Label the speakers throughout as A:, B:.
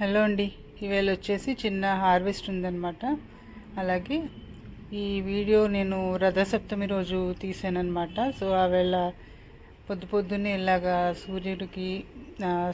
A: Hello అండి. ఈవేళ వచ్చేసి చిన్న హార్వెస్ట్ ఉందన్నమాట. అలాగే ఈ వీడియో నేను రథసప్తమి రోజు తీసానమాట సో ఆవేళ పొద్దు పొద్దున్నే ఇలాగా సూర్యుడికి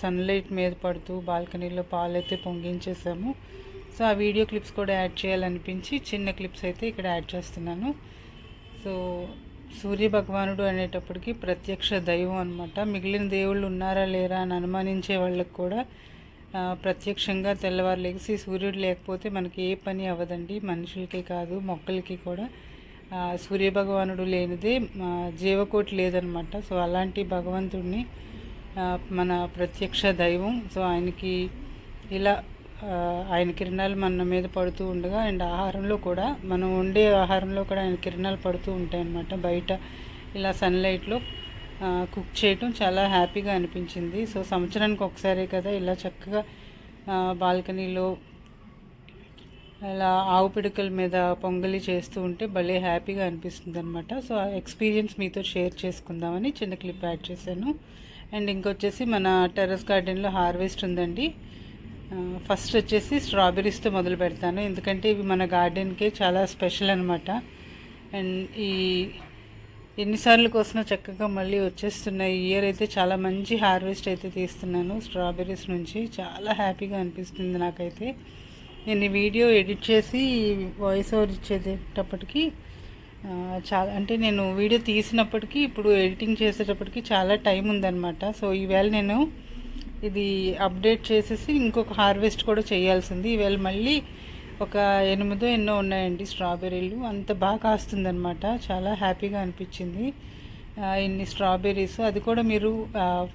A: సన్లైట్ మీద పడుతూ బాల్కనీలో పాలు అయితే పొంగించేసాము. సో ఆ వీడియో క్లిప్స్ కూడా యాడ్ చేయాలనిపించి చిన్న క్లిప్స్ అయితే ఇక్కడ యాడ్ చేస్తున్నాను. సో సూర్య భగవానుడు అనేటప్పటికి ప్రత్యక్ష దైవం అనమాట మిగిలిన దేవుళ్ళు ఉన్నారా లేరా అని అనుమానించే వాళ్ళకి కూడా ప్రత్యక్షంగా తెల్లవారు లేచి సూర్యుడు లేకపోతే మనకి ఏ పని అవ్వదండి. మనుషులకి కాదు మొక్కలకి కూడా. సూర్యభగవానుడు సూర్య భగవానుడు లేనిదే జీవకోటి లేదనమాట. సో అలాంటి భగవంతుడిని మన ప్రత్యక్ష దైవం. సో ఆయనకి ఇలా ఆయన కిరణాలు మన మీద పడుతూ ఉండగా అండ్ ఆహారంలో కూడా మనం వండే ఆహారంలో కూడా ఆయన కిరణాలు పడుతూ ఉంటాయి అన్నమాట బయట ఇలా సన్లైట్లో కుక్ చేయటం చాలా హ్యాపీగా అనిపించింది. సో సంవత్సరానికి ఒకసారి కదా ఇలా చక్కగా బాల్కనీలో అలా ఆవు పిడకల మీద పొంగలి చేస్తూ ఉంటే భలే హ్యాపీగా అనిపిస్తుంది అనమాట సో ఆ ఎక్స్పీరియన్స్ మీతో షేర్ చేసుకుందామని చిన్న క్లిప్ యాడ్ చేశాను. అండ్ ఇంకొచ్చేసి మన టెర్రస్ గార్డెన్లో హార్వెస్ట్ ఉందండి. ఫస్ట్ వచ్చేసి స్ట్రాబెర్రీస్తో మొదలు పెడతాను. ఎందుకంటే ఇవి మన గార్డెన్కే చాలా స్పెషల్ అనమాట అండ్ ఈ ఎన్నిసార్లు కోసినా చక్కగా మళ్ళీ వచ్చేస్తున్నాయి. ఈ ఇయర్ అయితే చాలా మంచి హార్వెస్ట్ అయితే తీస్తున్నాను. స్ట్రాబెర్రీస్ నుంచి చాలా హ్యాపీగా అనిపిస్తుంది నాకైతే. నేను ఈ వీడియో ఎడిట్ చేసి వాయిస్ ఓవర్ ఇచ్చేటప్పటికి చాలా అంటే నేను వీడియో తీసినప్పటికీ ఇప్పుడు ఎడిటింగ్ చేసేటప్పటికి చాలా టైం ఉందన్నమాట. సో ఈవేళ నేను ఇది అప్డేట్ చేసేసి ఇంకొక హార్వెస్ట్ కూడా చేయాల్సింది. ఈవేళ మళ్ళీ ఒక ఎనిమిదో ఎన్నో ఉన్నాయండి స్ట్రాబెర్రీలు. అంత బాగా కాస్తుందనమాట చాలా హ్యాపీగా అనిపించింది. ఇన్ని స్ట్రాబెర్రీస్. అది కూడా మీరు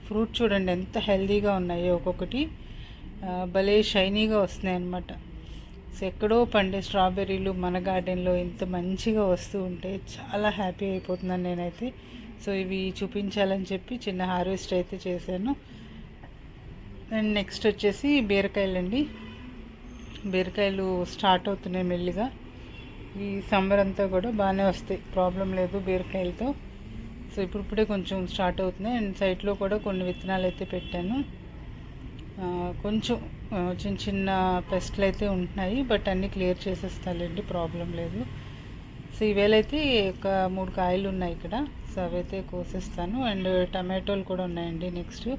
A: ఫ్రూట్ చూడండి ఎంత హెల్దీగా ఉన్నాయో ఒక్కొక్కటి. భలే షైనీగా వస్తున్నాయి అన్నమాట. సో ఎక్కడో పండే స్ట్రాబెర్రీలు మన గార్డెన్లో ఇంత మంచిగా వస్తూ ఉంటే చాలా హ్యాపీ అయిపోతున్నాను నేనైతే. సో ఇవి చూపించాలని చెప్పి చిన్న హార్వెస్ట్ అయితే చేశాను. అండ్ నెక్స్ట్ వచ్చేసి బీరకాయలండి. బీరకాయలు స్టార్ట్ అవుతున్నాయి మెల్లిగా. ఈ సమ్మర్ అంతా కూడా బాగానే వస్తాయి. ప్రాబ్లం లేదు బీరకాయలతో. సో ఇప్పుడిప్పుడే కొంచెం స్టార్ట్ అవుతున్నాయి. అండ్ సైట్లో కూడా కొన్ని విత్తనాలు అయితే పెట్టాను. కొంచెం చిన్న చిన్న పెస్ట్లు అయితే ఉంటున్నాయి. బట్ అన్నీ క్లియర్ చేసేస్తాలండి. ప్రాబ్లం లేదు. సో ఇవేలైతే ఒక మూడు కాయలు ఉన్నాయి ఇక్కడ. సో అవైతే కోసేస్తాను. అండ్ టమాటోలు కూడా ఉన్నాయండి నెక్స్ట్.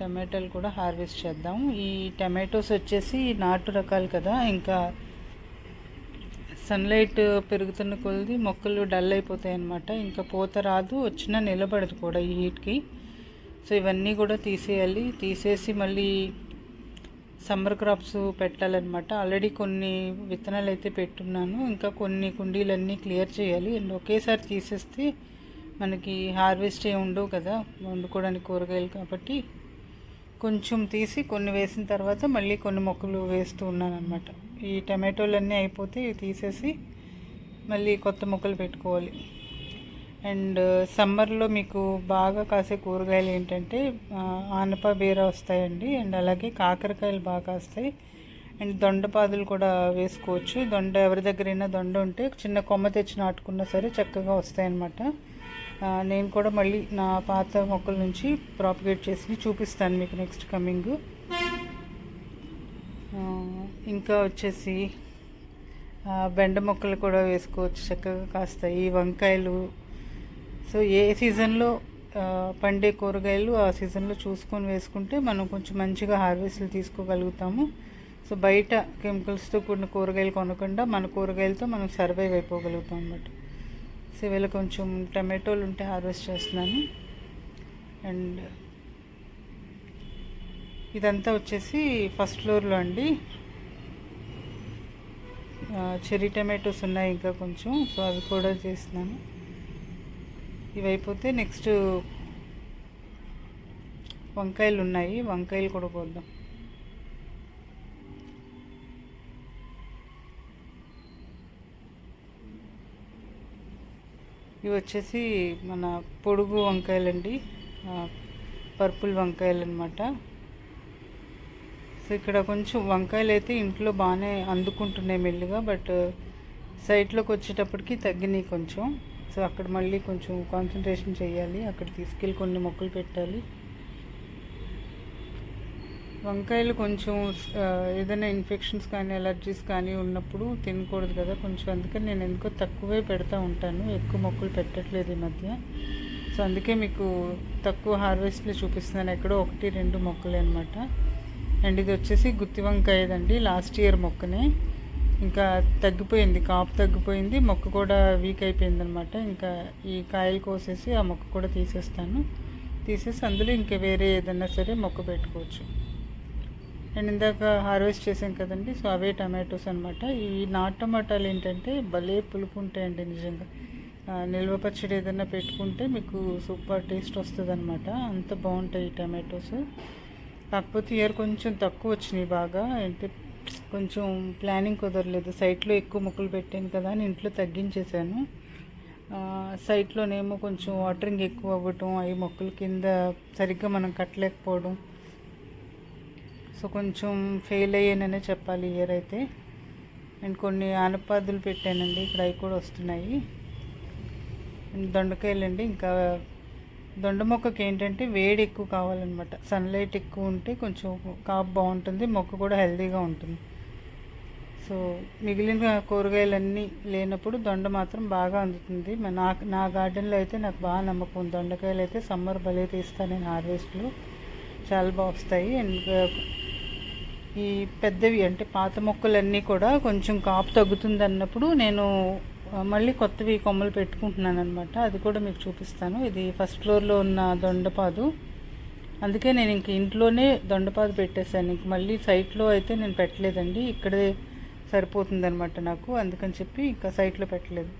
A: టమాటోలు కూడా హార్వెస్ట్ చేద్దాం ఈ టమాటోస్ వచ్చేసి నాటు రకాలు కదా ఇంకా సన్లైట్ పెరుగుతున్న కొలది మొక్కలు డల్ అయిపోతాయి అన్నమాట. ఇంకా పూత రాదు వచ్చినా నిలబడదు కూడా ఈ హీట్కి. సో ఇవన్నీ కూడా తీసేయాలి. తీసేసి మళ్ళీ సమ్మర్ క్రాప్స్ పెట్టాలన్నమాట. ఆల్రెడీ కొన్ని విత్తనాలు అయితే పెట్టున్నాను. ఇంకా కొన్ని కుండీలన్నీ క్లియర్ చేయాలి. అండ్ ఒకేసారి తీసేస్తే మనకి హార్వెస్ట్ ఏ ఉండవు కదా వండుకోవడానికి కూరగాయలు కాబట్టి. కొంచెం తీసి కొన్ని వేసిన తర్వాత మళ్ళీ కొన్ని మొక్కలు వేస్తూ ఉన్నాను అనమాట ఈ టమాటోలన్నీ అయిపోతే ఇవి తీసేసి మళ్ళీ కొత్త మొక్కలు పెట్టుకోవాలి. అండ్ సమ్మర్లో మీకు బాగా కాసే కూరగాయలు ఏంటంటే ఆనప బీర వస్తాయండి. అండ్ అలాగే కాకరకాయలు బాగా కాస్తాయి. అండ్ దొండపాదులు కూడా వేసుకోవచ్చు. దొండ ఎవరి దగ్గరైనా దొండ ఉంటే చిన్న కొమ్మ తెచ్చి నాటుకున్నా సరే చక్కగా వస్తాయన్నమాట. నేను కూడా మళ్ళీ నా పాత మొక్కల నుంచి ప్రాపగేట్ చేసి చూపిస్తాను మీకు నెక్స్ట్ కమింగ్ ఇంకా వచ్చేసి బెండ మొక్కలు కూడా వేసుకోవచ్చు చక్కగా కాస్తాయి వంకాయలు. సో ఏ సీజన్లో పండే కూరగాయలు ఆ సీజన్లో చూసుకొని వేసుకుంటే మనం కొంచెం మంచిగా హార్వెస్ట్లు తీసుకోగలుగుతాము. సో బయట కెమికల్స్తో కూడిన కూరగాయలు కొనకుండా మన కూరగాయలతో మనం సర్వైవ్ అయిపోగలుగుతాం అన్నమాట. సో కొంచెం టమాటోలు ఉంటే హార్వెస్ట్ చేస్తున్నాను. అండ్ ఇదంతా వచ్చేసి ఫస్ట్ ఫ్లోర్లో అండి. చెర్రీ టమాటోస్ ఉన్నాయి ఇంకా కొంచెం సో అవి కూడా చేస్తున్నాను. ఇవి అయిపోతే నెక్స్ట్ వంకాయలు ఉన్నాయి. వంకాయలు కూడా కొద్దాం. ఇవి వచ్చేసి మన పొడుగు వంకాయలండి. పర్పుల్ వంకాయలు అనమాట సో ఇక్కడ కొంచెం వంకాయలు అయితే ఇంట్లో బాగానే అందుకుంటున్నాయి మెల్లిగా బట్ సైట్లోకి వచ్చేటప్పటికి తగ్గినాయి కొంచెం. సో అక్కడ మళ్ళీ కొంచెం కాన్సన్ట్రేషన్ చేయాలి. అక్కడ తీసుకెళ్ళి కొన్ని మొక్కలు పెట్టాలి. వంకాయలు కొంచెం ఏదైనా ఇన్ఫెక్షన్స్ కానీ ఎలర్జీస్ కానీ ఉన్నప్పుడు తినకూడదు కదా కొంచెం. అందుకని నేను ఎందుకో తక్కువే పెడతా ఉంటాను. ఎక్కువ మొక్కలు పెట్టట్లేదు ఈ మధ్య. సో అందుకే మీకు తక్కువ హార్వెస్ట్లో చూపిస్తున్నాను. ఎక్కడో ఒకటి రెండు మొక్కలే అనమాట అండ్ ఇది వచ్చేసి గుత్తి వంకాయదండి. Last year మొక్కనే. ఇంకా తగ్గిపోయింది. కాపు తగ్గిపోయింది. మొక్క కూడా వీక్ అయిపోయింది అనమాట ఇంకా ఈ కాయలు కోసేసి ఆ మొక్క కూడా తీసేస్తాను. తీసేసి అందులో ఇంకా వేరే ఏదైనా సరే మొక్క పెట్టుకోవచ్చు. అండ్ ఇందాక హార్వెస్ట్ చేసాం కదండి సో అవే టమాటోస్ అనమాట ఈ నాటు టమాటాలు ఏంటంటే భలే పులుపు ఉంటాయండి నిజంగా నిల్వ పచ్చడి ఏదైనా పెట్టుకుంటే మీకు సూపర్ టేస్ట్ వస్తుంది అనమాట అంత బాగుంటాయి ఈ టమాటోస్. కాకపోతే ఇయర్ కొంచెం తక్కువ వచ్చినాయి బాగా. అంటే కొంచెం ప్లానింగ్ కుదరలేదు. సైట్లో ఎక్కువ మొక్కలు పెట్టాను కదా అని ఇంట్లో తగ్గించేశాను. సైట్లోనేమో కొంచెం వాటరింగ్ ఎక్కువ అవ్వటం అవి మొక్కల కింద సరిగ్గా మనం కట్టలేకపోవడం సో కొంచెం ఫెయిల్ అయ్యాననే చెప్పాలి ఇయర్ అయితే. అండ్ కొన్ని ఆనపాదులు పెట్టానండి ఇక్కడ అవి కూడా వస్తున్నాయి. దొండకాయలండి ఇంకా దొండ మొక్కకి ఏంటంటే వేడి ఎక్కువ కావాలన్నమాట. సన్లైట్ ఎక్కువ ఉంటే కొంచెం కాపు బాగుంటుంది మొక్క కూడా హెల్తీగా ఉంటుంది. సో మిగిలిన కూరగాయలన్నీ లేనప్పుడు దొండ మాత్రం బాగా అందుతుంది. నాకు నా నా గార్డెన్లో అయితే నాకు బాగా నమ్మకం దొండకాయలు అయితే సమ్మర్ భలే తీస్తాను నేను హార్వెస్ట్లో చాలా బాగా వస్తాయి. అండ్ ఈ పెద్దవి అంటే పాత మొక్కలన్నీ కూడా కొంచెం కాపు తగ్గుతుంది అన్నప్పుడు నేను మళ్ళీ కొత్తవి కొమ్మలు పెట్టుకుంటున్నాను అనమాట అది కూడా మీకు చూపిస్తాను. ఇది ఫస్ట్ ఫ్లోర్లో ఉన్న దొండపాదు. అందుకే నేను ఇంక ఇంట్లోనే దొండపాదు పెట్టేశాను. ఇంక మళ్ళీ సైట్లో అయితే నేను పెట్టలేదండి. ఇక్కడే సరిపోతుంది అనమాట నాకు. అందుకని చెప్పి ఇంకా సైట్లో పెట్టలేదు.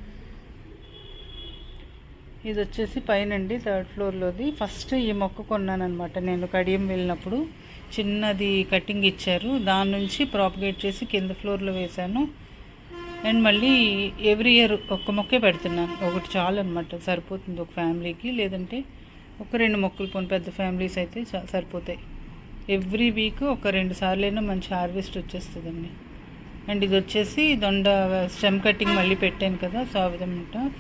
A: ఇది వచ్చేసి పైనండి థర్డ్ ఫ్లోర్లోది. ఫస్ట్ ఈ మొక్క కొన్నాను అనమాట నేను కడియం వెళ్ళినప్పుడు. చిన్నది కటింగ్ ఇచ్చారు. దాని నుంచి ప్రాపగేట్ చేసి కింద ఫ్లోర్లో వేశాను. అండ్ మళ్ళీ ఎవ్రీ ఇయర్ ఒక్క మొక్కే పెడుతున్నాను. ఒకటి చాలు అనమాట సరిపోతుంది ఒక ఫ్యామిలీకి. లేదంటే ఒక రెండు మొక్కలు పోని పెద్ద ఫ్యామిలీస్ అయితే చ- సరిపోతాయి. ఎవ్రీ వీక్ ఒక రెండు సార్లైనా మంచి హార్వెస్ట్ వచ్చేస్తుందండి. అండ్ ఇది వచ్చేసి దొండ స్టెమ్ కటింగ్ మళ్ళీ పెట్టాను కదా సో ఆ విధంగా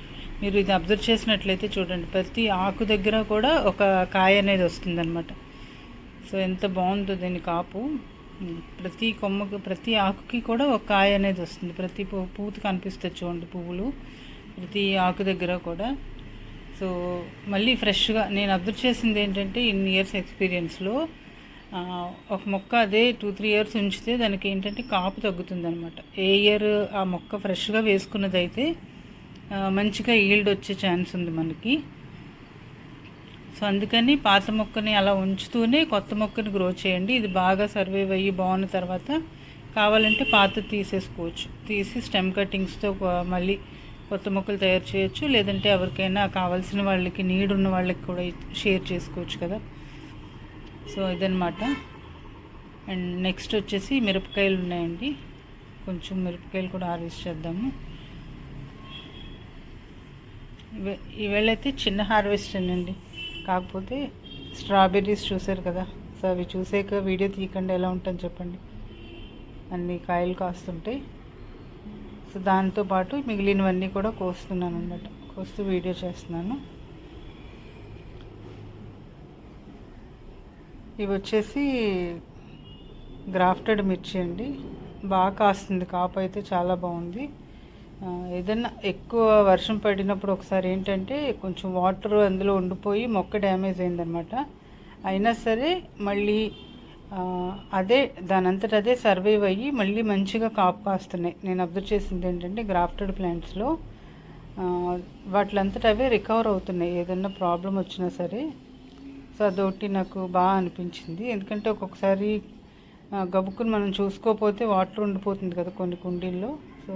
A: మీరు ఇది అబ్జర్వ్ చేసినట్లయితే చూడండి ప్రతి ఆకు దగ్గర కూడా ఒక కాయ అనేది వస్తుందన్నమాట. సో ఎంత బాగుందో దీని కాపు. ప్రతి కొమ్మకు ప్రతి ఆకుకి కూడా ఒక కాయ అనేది వస్తుంది. ప్రతి పూ పూత కనిపిస్తుంది చూడండి పువ్వులు. ప్రతి ఆకు దగ్గర కూడా. సో మళ్ళీ ఫ్రెష్గా నేను అబ్జర్వ్ చేసింది ఏంటంటే ఇన్ని ఇయర్స్ ఎక్స్పీరియన్స్లో ఒక మొక్క అదే టూ త్రీ ఇయర్స్ ఉంచితే దానికి ఏంటంటే కాపు తగ్గుతుంది అనమాట ఏ ఇయర్ ఆ మొక్క ఫ్రెష్గా వేసుకున్నదైతే మంచిగా ఈల్డ్ వచ్చే ఛాన్స్ ఉంది మనకి. సో అందుకని పాత మొక్కని అలా ఉంచుతూనే కొత్త మొక్కని గ్రో చేయండి. ఇది బాగా సర్వైవ్ అయ్యి బాగున్న తర్వాత కావాలంటే పాత తీసేసుకోవచ్చు. తీసి స్టెమ్ కటింగ్స్తో మళ్ళీ కొత్త మొక్కలు తయారు చేయొచ్చు. లేదంటే ఎవరికైనా కావాల్సిన వాళ్ళకి నీడ్ ఉన్న వాళ్ళకి కూడా షేర్ చేసుకోవచ్చు కదా. సో ఇదనమాట అండ్ నెక్స్ట్ వచ్చేసి మిరపకాయలు ఉన్నాయండి. కొంచెం మిరపకాయలు కూడా హార్వెస్ట్ చేద్దాము. ఇవే అయితే చిన్న హార్వెస్ట్ అండి. కాకపోతే స్ట్రాబెర్రీస్ చూసారు కదా. సో అవి చూసాక వీడియో తీయకుండా ఎలా ఉంటుంది చెప్పండి. అన్ని కాయలు కాస్తుంటాయి సో దాంతో పాటు మిగిలినవన్నీ కూడా కోస్తున్నాను అనమాట కోస్తూ వీడియో చేస్తున్నాను. ఇవి వచ్చేసి గ్రాఫ్టెడ్ మిర్చి అండి. బాగా కాస్తుంది. కాపు అయితే చాలా బాగుంది. ఏదైనా ఎక్కువ వర్షం పడినప్పుడు ఒకసారి ఏంటంటే కొంచెం వాటర్ అందులో ఉండిపోయి మొక్క డ్యామేజ్ అయిందనమాట అయినా సరే మళ్ళీ అదే దానంతట అదే సర్వైవ్ అయ్యి మళ్ళీ మంచిగా కాపు కాస్తున్నాయి. నేను అబ్జర్వ్ చేసింది ఏంటంటే గ్రాఫ్టెడ్ ప్లాంట్స్లో వాటిలంతట అవే రికవర్ అవుతున్నాయి. ఏదన్నా ప్రాబ్లం వచ్చినా సరే. సో అదొకటి నాకు బాగా అనిపించింది. ఎందుకంటే ఒక్కొక్కసారి గబుక్కుని మనం చూసుకోకపోతే వాటర్ ఉండిపోతుంది కదా కొన్ని కుండీల్లో. సో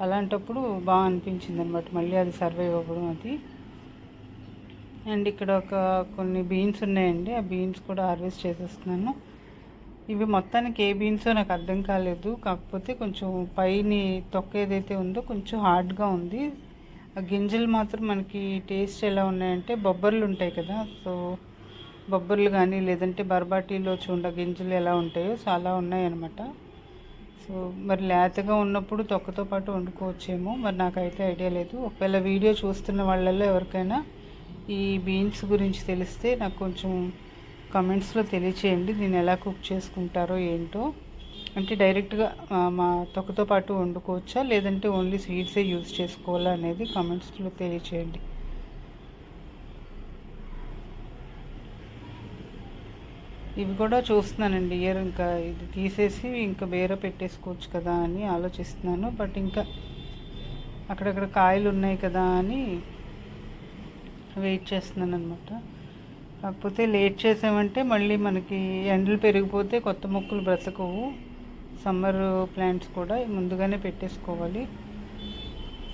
A: అలాంటప్పుడు బాగా అనిపించింది అనమాట మళ్ళీ అది సర్వైవ్ అవ్వడం అది. అండ్ ఇక్కడ ఒక కొన్ని బీన్స్ ఉన్నాయండి. ఆ బీన్స్ కూడా హార్వెస్ట్ చేసేస్తున్నాను. ఇవి మొత్తానికి ఏ బీన్సో నాకు అర్థం కాలేదు. కాకపోతే కొంచెం పైని తొక్క ఏదైతే ఉందో కొంచెం హార్డ్గా ఉంది. ఆ గింజలు మాత్రం మనకి టేస్ట్ ఎలా ఉన్నాయంటే బొబ్బర్లు ఉంటాయి కదా. సో బొబ్బర్లు కానీ లేదంటే బర్బాటీలో చూడ గింజలు ఎలా ఉంటాయో చాలా ఉన్నాయన్నమాట. సో మరి లేతగా ఉన్నప్పుడు తొక్కతో పాటు వండుకోవచ్చేమో. మరి నాకైతే ఐడియా లేదు. ఒకవేళ వీడియో చూస్తున్న వాళ్ళల్లో ఎవరికైనా ఈ బీన్స్ గురించి తెలిస్తే నాకు కొంచెం కమెంట్స్లో తెలియచేయండి. దీన్ని ఎలా కుక్ చేసుకుంటారో ఏంటో. అంటే డైరెక్ట్గా మా తొక్కతో పాటు వండుకోవచ్చా? లేదంటే ఓన్లీ స్వీట్సే యూజ్ చేసుకోవాలా అనేది కమెంట్స్లో తెలియచేయండి. ఇవి కూడా చూస్తున్నానండి. ఇయర్ ఇంకా ఇది తీసేసి ఇంకా వేరే పెట్టేసుకోవచ్చు కదా అని ఆలోచిస్తున్నాను. బట్ ఇంకా అక్కడక్కడ కాయలు ఉన్నాయి కదా అని వెయిట్ చేస్తున్నాను అనమాట కాకపోతే లేట్ చేసామంటే మళ్ళీ మనకి ఎండలు పెరిగిపోతే కొత్త మొక్కలు బ్రతకవు. సమ్మర్ ప్లాంట్స్ కూడా ముందుగానే పెట్టేసుకోవాలి.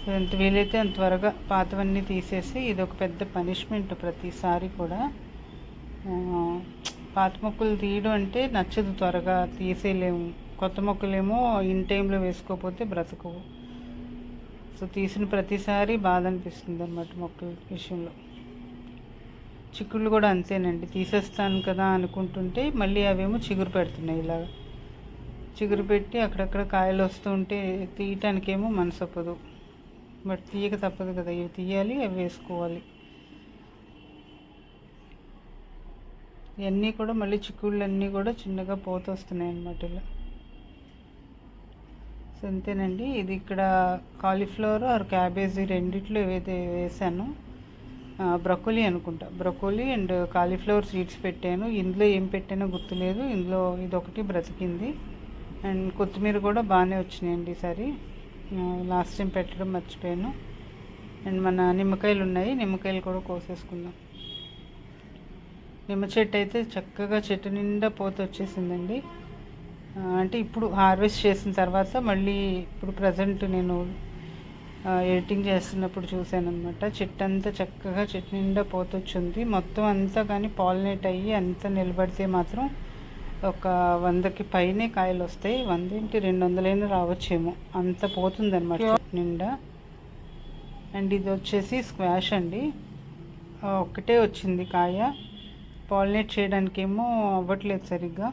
A: సో ఎంత వీలైతే అంత త్వరగా పాతవన్నీ తీసేసి ఇది ఒక పెద్ద పనిష్మెంట్ ప్రతిసారి కూడా. పాత మొక్కలు తీయడం అంటే నచ్చదు త్వరగా తీసేయలేము. కొత్త మొక్కలేమో ఇన్ టైంలో వేసుకోకపోతే బ్రతకవు. సో తీసిన ప్రతిసారి బాధ అనిపిస్తుంది అన్నమాట మొక్కల విషయంలో. చిక్కుళ్ళు కూడా అంతేనండి. తీసేస్తాను కదా అనుకుంటుంటే మళ్ళీ అవేమో చిగురు పెడుతున్నాయి ఇలా చిగురు పెట్టి అక్కడక్కడ కాయలు వస్తుంటే తీయటానికేమో మనసు ఒప్పదు బట్ తీయక తప్పదు కదా. ఇవి తీయాలి అవి వేసుకోవాలి. ఇవన్నీ కూడా మళ్ళీ చిక్కుళ్ళు అన్నీ కూడా చిన్నగా పోత వస్తున్నాయి అన్నమాట ఇలా. సో అంతేనండి. ఇది ఇక్కడ కాలీఫ్లవర్ ఆర్ క్యాబేజీ రెండిట్లో ఏవైతే వేసాను బ్రొకోలీ అనుకుంటా. బ్రొకోలీ అండ్ కాలీఫ్లవర్ సీడ్స్ పెట్టాను. ఇందులో ఏం పెట్టానో గుర్తులేదు. ఇందులో ఇది ఒకటి బ్రతికింది. అండ్ కొత్తిమీర కూడా బాగానే వచ్చినాయండి ఈసారి లాస్ట్ టైం పెట్టడం మర్చిపోయాను. అండ్ మన నిమ్మకాయలు ఉన్నాయి. నిమ్మకాయలు కూడా కోసేసుకుందాం. నిమ్మ చెట్టు అయితే చక్కగా చెట్టు నిండా పోత వచ్చేసిందండి. అంటే ఇప్పుడు హార్వెస్ట్ చేసిన తర్వాత మళ్ళీ ఇప్పుడు ప్రజెంట్ నేను ఎడిటింగ్ చేస్తున్నప్పుడు చూశాను అనమాట చెట్టు అంతా చక్కగా చెట్టు నిండా పోతొచ్చింది మొత్తం అంతా కానీ పాలినేట్ అయ్యి అంతా నిలబడితే మాత్రం ఒక వందకి పైనే కాయలు వస్తాయి. వందేంటి రెండు వందలైనా రావచ్చేమో. అంత పోతుందన్నమాట చెట్టు నిండా. అండ్ ఇది వచ్చేసి స్క్వాష్ అండి. ఒకటే వచ్చింది కాయ. పాలినేట్ చేయడానికేమో అవ్వట్లేదు సరిగ్గా.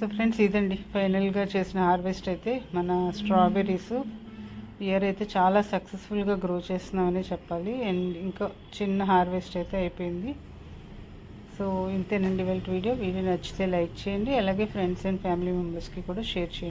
A: సో ఫ్రెండ్స్ ఇదండి. ఫైనల్గా చేసిన హార్వెస్ట్ అయితే మన స్ట్రాబెర్రీస్. ఇయర్ అయితే చాలా సక్సెస్ఫుల్గా గ్రో చేస్తున్నామని చెప్పాలి. అండ్ ఇంకా చిన్న హార్వెస్ట్ అయితే అయిపోయింది. సో ఇంతేనండి వాళ్ళ వీడియో. వీడియో నచ్చితే లైక్ చేయండి. అలాగే ఫ్రెండ్స్ అండ్ ఫ్యామిలీ మెంబర్స్కి కూడా షేర్ చేయండి.